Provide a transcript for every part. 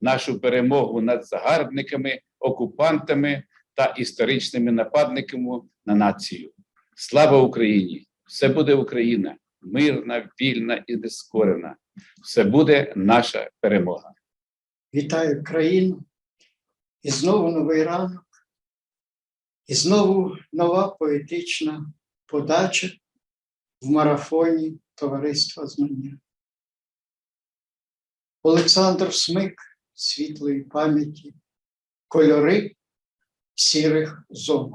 нашу перемогу над загарбниками, окупантами та історичними нападниками на націю. Слава Україні! Все буде Україна, мирна, вільна і нескорена. Все буде наша перемога. Вітаю країну. І знову новий ранок, і знову нова поетична подача в марафоні Товариства Знання. Олександр Смик світлої пам'яті, кольори сірих зон.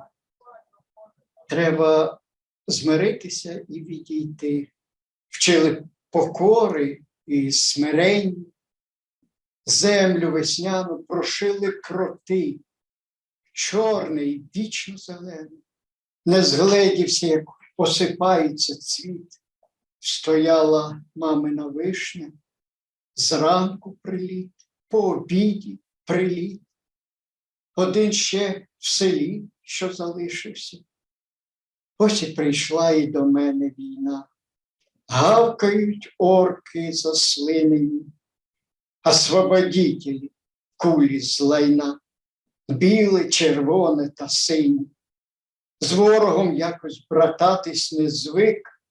Треба змиритися і відійти. Вчили покори і смирення землю весняну прошили кроти, чорний, вічно зелений, не згледівся, як посипається цвіт, стояла мамина вишня, зранку приліт, по обіді приліт, один ще в селі, що залишився. Ось і прийшла і до мене війна, гавкають орки заслинені, освободітелі кулі з лайна, біле, червоне та синє. З ворогом якось брататись не звик,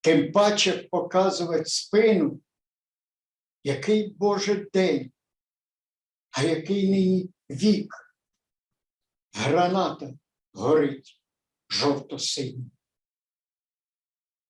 тим паче показувати спину. Який Боже день, а який нині вік. Граната горить жовто-синій.